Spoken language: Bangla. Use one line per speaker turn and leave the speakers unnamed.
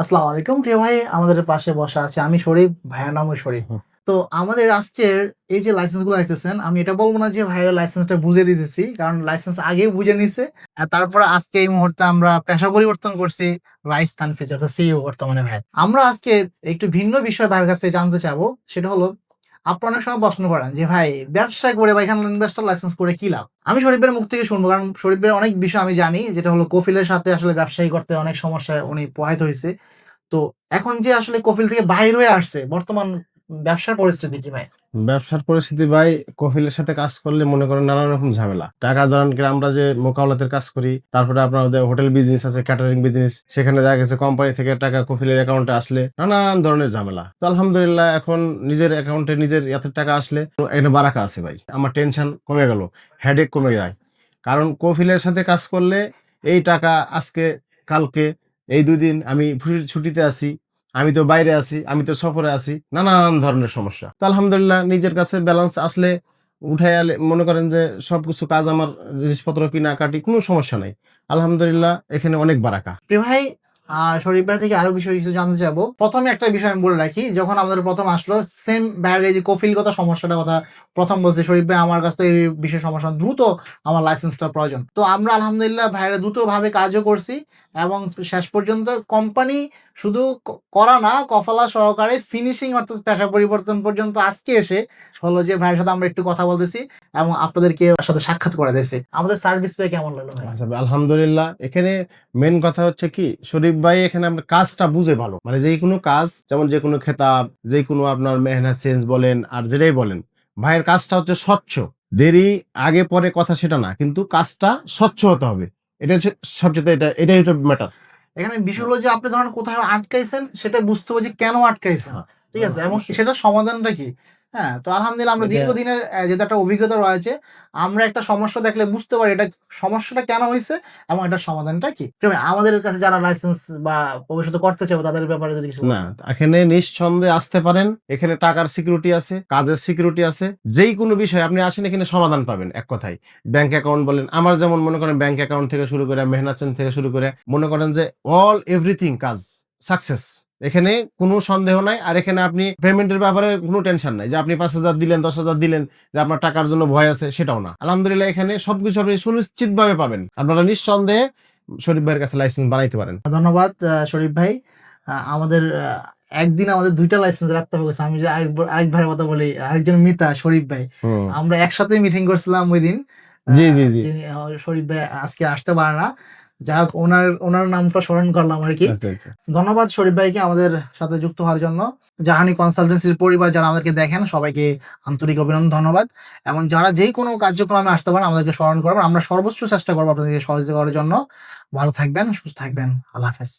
আসসালামু আলাইকুম প্রিয় ভাই। আমাদের পাশে বসা আছে আমি শরীফ ভাইয়ের নামও শরীফ। তো আমাদের আজকের এই যে লাইসেন্সগুলো দেখতেছেন আমি এটা বলব না যে ভাইয়ের লাইসেন্সটা বুঝে দিতেছি কারণ লাইসেন্স আগে বুঝে নিছে তারপরে আজকে এই মুহূর্তে আমরা পেশা পরিবর্তন করছি রাজস্থান ফিচার সিইও বর্তমানে ভাই। আমরা আজকে একটু ভিন্ন বিষয় ভাইয়ের কাছ থেকে জানতে চাবো সেটা হলো আপনারা অনেক সময় প্রশ্ন করেন যে, ভাই, ব্যবসা করে বা এখানে ইনভেস্টর লাইসেন্স করে কি লাভ? আমি শরীফের মুখ থেকে শুনব, কারণ শরীফের অনেক বিষয় আমি জানি, যেটা হলো কফিলের সাথে আসলে ব্যবসায়ী করতে অনেক সমস্যায় উনি প্রভাবিত হয়েছে। তো এখন যে আসলে কফিল থেকে বাইর হয়ে আসছে, বর্তমান ব্যবসার পরিস্থিতি কি ভাই?
ব্যবসার পরিস্থিতি ভাই, কফিলের সাথে কাজ করলে মনে করেন নানা রকম ঝামেলা। টাকা ধরেন আমরা যে মোকাবলাতের কাজ করি, তারপরে আপনার আমাদের হোটেল বিজনেস আছে ক্যাটারিং বিজনেস সেখানে দেখা গেছে কোম্পানি থেকে টাকা কফিলের অ্যাকাউন্টে আসলে নানান ধরনের ঝামেলা। তো আলহামদুলিল্লাহ এখন নিজের অ্যাকাউন্টে নিজের এত টাকা আসলে এখানে বারাকা আছে ভাই। আমার টেনশন কমে গেল হেডেক কমে যায়। কারণ কফিলের সাথে কাজ করলে এই টাকা আজকে, কালকে, এই দুদিন আমি ছুটিতে আছি আমি তো বাইরে আছি, আমি তো সফরে আছি, নানান ধরনের সমস্যা। তো আলহামদুলিল্লাহ নিজের কাছে ব্যালেন্স আসলে উঠে আলে মনে করেন যে সবকিছু কাজ আমার জিনিসপত্র কিনা কাটি কোনো সমস্যা নাই। আলহামদুলিল্লাহ এখানে অনেক বারাকা।
ভাই শরীফ ভাই থেকে আরও বিষয় কিছু জানতে চাবো। প্রথমে একটা বিষয় আমি বলে রাখি, যখন আমাদের প্রথম আসলো সেম যে কফিলগত সমস্যাটা কথা প্রথম বলছে, শরীফ ভাই আমার কাছে তো এই বিষয় সমস্যা দ্রুত আমার লাইসেন্সটা প্রয়োজন। তো আমরা আলহামদুলিল্লাহ ভাইয়েরা দ্রুতভাবে কাজও করছি এবং শেষ পর্যন্ত কোম্পানি শুধু করা না কফলা সহকারে ফিনিশিং অর্থাৎ পেশা পরিবর্তন পর্যন্ত আজকে এসে হলো যে ভাইয়ের সাথে আমরা একটু কথা বলতেছি এবং আপনাদেরকে সাথে সাক্ষাৎ করে দিয়েছি। আমাদের সার্ভিস পেয়ে কেমন লাগল
আচ্ছা, আলহামদুলিল্লাহ। এখানে মেন কথা হচ্ছে কি শরীফ ভাই এখানে আমরা কাজটা বুঝে ভালো। মানে যে কোনো কাজ যেমন যে কোনো খেতাব যে কোনো আপনার মেহনত চেঞ্জ বলেন আর যেটাই বলেন ভাইয়ের কাজটা হচ্ছে স্বচ্ছ। দেরি আগে পরে কথা সেটা না কিন্তু কাজটা স্বচ্ছ হতে হবে। এটা হচ্ছে সবচেয়ে এটা এটাই হচ্ছে ম্যাটার
এখানে বিষয় হলো যে আপনি ধরেন কোথায় আটকাইছেন সেটা বুঝতে হবে যে কেন আটকাইছেন।
হ্যাঁ,
ঠিক আছে? এবং সেটা সমাধানটা কি? হ্যাঁ তো আলহামদুলিল্লাহ আমরা দীর্ঘদিনের যেটা একটা অভিজ্ঞতা রয়েছে আমরা একটা সমস্যা দেখলে বুঝতে পারি এটা সমস্যাটা কেন হয়েছে এবং এটার সমাধানটা কি। আমাদের কাছে যারা লাইসেন্স বা ভবিষ্যতে করতে চাও তাদের ব্যাপারে যদি কিছু
না এখানে নিঃসন্দেহে আসতে পারেন এখানে টাকার সিকিউরিটি আছে কাজের সিকিউরিটি আছে যেই কোনো বিষয় আপনি আসেন এখানে সমাধান পাবেন এক কথায়। ব্যাংক অ্যাকাউন্ট বলেন আমার যেমন মনে করেন ব্যাংক অ্যাকাউন্ট থেকে শুরু করে মেহনাচেন থেকে শুরু করে মনে করেন যে অল এভরিথিং কাজ সাকসেস এখানে কোনো সন্দেহ নাই আর এখানে আপনি পেমেন্টের ব্যাপারে কোনো টেনশন নাই। যে আপনি পাঁচ হাজার দিলেন দশ হাজার দিলেন যে আপনার টাকার জন্য ভয় আছে সেটাও না। আলহামদুলিল্লাহ এখানে সবকিছু আপনি সুনিশ্চিত ভাবে পাবেন। আপনারা নিঃসন্দেহে শরীফ ভাইয়ের কাছে লাইসেন্স বানাইতে পারেন।
ধন্যবাদ শরীফ ভাই। আমাদের একদিন আমাদের দুইটা লাইসেন্স রাখতে হবে। আমি যে আরেক ভাইয়ের কথা বলি আরেকজন মিতা শরীফ ভাই। আমরা একসাথে মিটিং করছিলাম ওই দিন।
জি, জি, জি।
শরীফ ভাই আজকে আসতে পারে না। যাই হোক ওনার ওনার নামটা স্মরণ করলাম আর কি।
আচ্ছা, আচ্ছা।
ধন্যবাদ শরীফ ভাইকে আমাদের সাথে যুক্ত হওয়ার জন্য। জাহানি কনসালটেন্সির পরিবার যারা আমাদেরকে দেখেন সবাইকে আন্তরিক অভিনন্দন ধন্যবাদ। এবং যারা যে কোনো কার্যক্রমে আসতে পারেন আমাদেরকে স্মরণ করবেন। আমরা সর্বোচ্চ চেষ্টা করব আপনাদেরকে সহযোগিতা করার জন্য। ভালো থাকবেন সুস্থ থাকবেন। আল্লাহ হাফেজ।